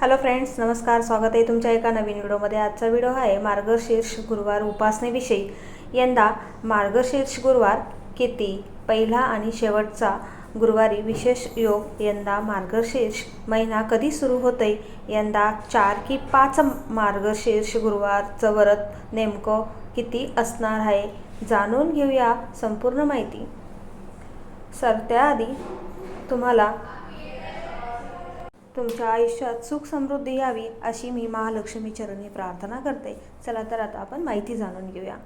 Hello friends नमस्कार स्वागत आहे तुमच्या एका नवीन व्हिडिओमध्ये. आजचा व्हिडिओ आहे मार्गशीर्ष गुरुवार उपासनेविषयी. यंदा मार्गशीर्ष गुरुवार किती? पहिला आणि शेवटचा गुरुवारी विशेष योग यंदा मार्गशीर्ष महिना कधी सुरू होते यंदा चार की पाच मार्गशीर्ष गुरुवारचं व्रत नेमकं किती असणार आहे? जाणून घेऊया संपूर्ण माहिती. सर त्याआधी तुम्हाला तुमच्या आयुष्यात सुख समृद्धी यावी अशी मी महालक्ष्मी चरणी प्रार्थना करते. चला तर आता आपण माहिती जाणून घेऊया.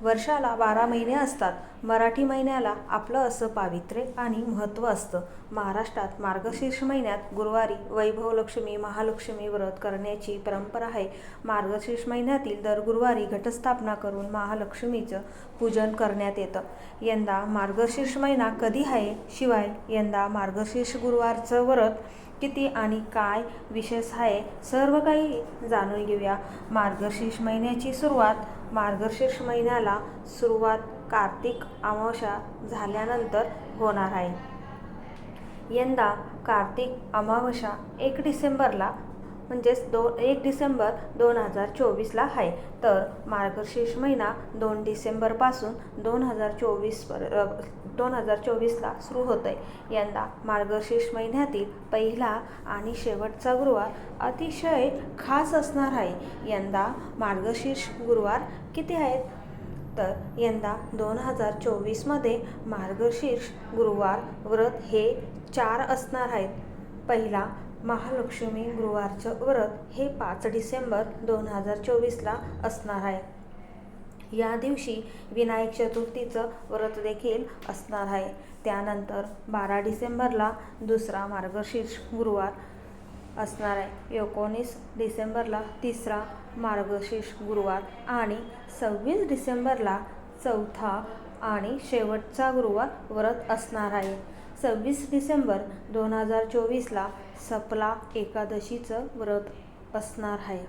वर्षाला बारा महिने असतात. मराठी महिन्याला आपलं असं पावित्र्य आणि महत्त्व असतं. महाराष्ट्रात मार्गशीर्ष महिन्यात गुरुवारी वैभवलक्ष्मी महालक्ष्मी व्रत करण्याची परंपरा आहे. मार्गशीर्ष महिन्यातील दर गुरुवारी घटस्थापना करून महालक्ष्मीचं पूजन करण्यात येतं. यंदा मार्गशीर्ष महिना कधी आहे? शिवाय यंदा मार्गशीर्ष गुरुवारचं व्रत किती आणि काय विशेष आहे सर्व काही जाणून घेऊया. मार्गशीर्ष महिन्याची सुरुवात मार्गशीर्ष महिन्याला सुरुवात कार्तिक अमावस्या झाल्यानंतर होणार आहे. यंदा कार्तिक अमावस्या एक डिसेंबरला म्हणजेच दो एक डिसेंबर दोन हजार चोवीसला आहे. तर मार्गशीर्ष महिना दोन डिसेंबरपासून दोन हजार चोवीस पर दोन हजार चोवीसला सुरू होतं आहे यंदा मार्गशीर्ष महिन्यातील पहिला आणि शेवटचा गुरुवार अतिशय खास असणार आहे. यंदा मार्गशीर्ष गुरुवार किती आहेत? तर यंदा दोन हजार चोवीसमध्ये मार्गशीर्ष गुरुवार व्रत हे चार असणार आहेत. पहिला महालक्ष्मी गुरुवारचं व्रत हे पाच डिसेंबर दोन हजार चोवीसला असणार आहे. या दिवशी विनायक चतुर्थीचं व्रत देखील असणार आहे. त्यानंतर बारा डिसेंबरला दुसरा मार्गशीर्ष गुरुवार असणार आहे. एकोणीस डिसेंबरला तिसरा मार्गशीर्ष गुरुवार आणि सव्वीस डिसेंबरला चौथा आणि शेवटचा गुरुवार व्रत असणार आहे. सव्वीस डिसेंबर दोन हजार चोवीसला सपला एकादशीचं व्रत असणार आहे.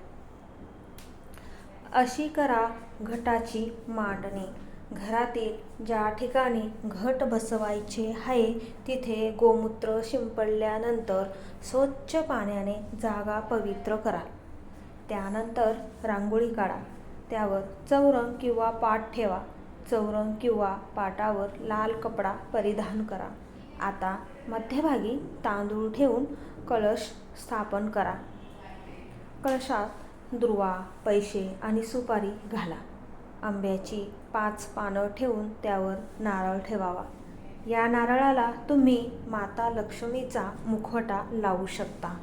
अशी करा घटाची मांडणी. घरातील ज्या ठिकाणी घट बसवायचे आहे तिथे गोमूत्र शिंपडल्यानंतर स्वच्छ पाण्याने जागा पवित्र करा. त्यानंतर रांगोळी काढा. त्यावर चौरंग किंवा पाट ठेवा. चौरंग किंवा पाटावर लाल कपडा परिधान करा. आता मध्यभागी तांदूळ ठेवून कलश स्थापन करा. कलशात दुर्वा पैसे आणि सुपारी घाला. आंब्याची पाच पानं ठेवून त्यावर नारळ ठेवावा. या नारळाला तुम्ही माता लक्ष्मीचा मुखवटा लावू शकता.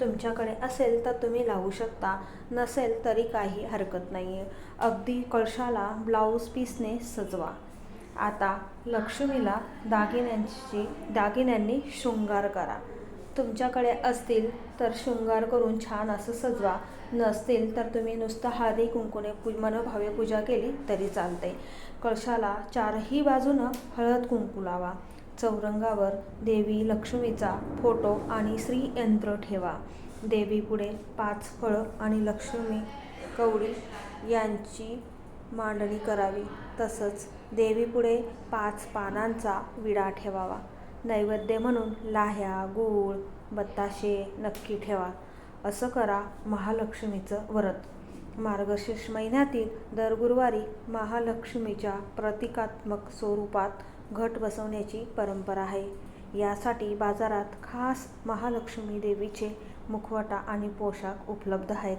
तुमच्याकडे असेल तर तुम्ही लावू शकता नसेल तरी काही हरकत नाही आहे अगदी कळशाला ब्लाऊज पीसने सजवा. आता लक्ष्मीला दागिन्यांची दागिन्यांनी शृंगार करा. तुमच्याकडे असतील तर शृंगार करून छान असं सजवा. नसतील तर तुम्ही नुसतं हळदी कुंकुने पू मनोभावे पूजा केली तरी चालते कळशाला चारही बाजूनं हळद कुंकू लावा. चौरंगावर देवी लक्ष्मीचा फोटो आणि श्रीयंत्र ठेवा. देवीपुढे पाच फळं आणि लक्ष्मी कवडी यांची मांडणी करावी. तसंच देवीपुढे पाच पानांचा विडा ठेवावा. नैवेद्य म्हणून लाह्या गूळ बत्ताशे नक्की ठेवा. असं करा महालक्ष्मीचं व्रत. मार्गशीर्ष महिन्यातील दर गुरुवारी महालक्ष्मीच्या प्रतिकात्मक स्वरूपात घट बसवण्याची परंपरा आहे. यासाठी बाजारात खास महालक्ष्मी देवीचे मुखवटा आणि पोशाख उपलब्ध आहेत.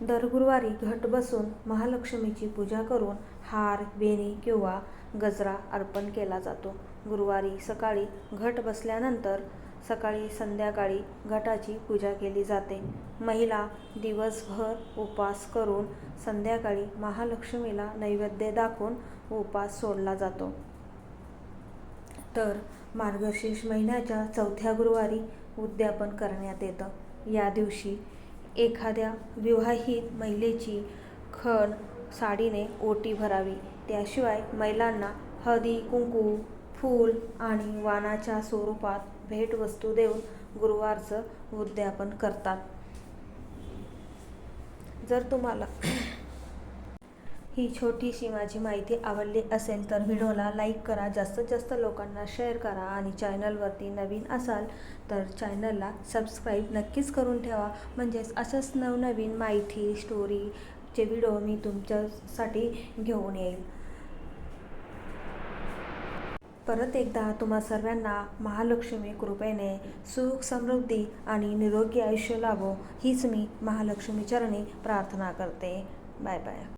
दर गुरुवारी घट बसून महालक्ष्मीची पूजा करून हार बेणी किंवा गजरा अर्पण केला जातो. गुरुवारी सकाळी घट बसल्यानंतर सकाळी संध्याकाळी घटाची पूजा केली जाते. महिला दिवसभर उपवास करून संध्याकाळी महालक्ष्मीला नैवेद्य दाखवून उपवास सोडला जातो. तर मार्गशीर्ष महिन्याच्या चौथ्या गुरुवारी उद्यापन करण्यात येतं. या दिवशी एखाद्या विवाहित महिलेची खण साडीने ओटी भरावी. त्याशिवाय महिलांना हळदी कुंकू फूल आणि वाणाच्या स्वरूपात भेटवस्तू देऊन गुरुवारचं उद्यापन करतात. जर तुम्हाला ही छोटीशी माझी माहिती आवडली असेल तर व्हिडिओला लाईक करा जास्तीत जास्त लोकांना शेअर करा आणि चॅनलवरती नवीन असाल तर चॅनलला सबस्क्राईब नक्कीच करून ठेवा. म्हणजेच असंच नवनवीन माहिती स्टोरीचे व्हिडिओ मी तुमच्यासाठी घेऊन येईल परत एकदा तुम्हा सर्वांना महालक्ष्मी कृपेने सुख समृद्धी आणि निरोगी आयुष्य लाभो हीच मी महालक्ष्मी चरणी प्रार्थना करते. Bye bye.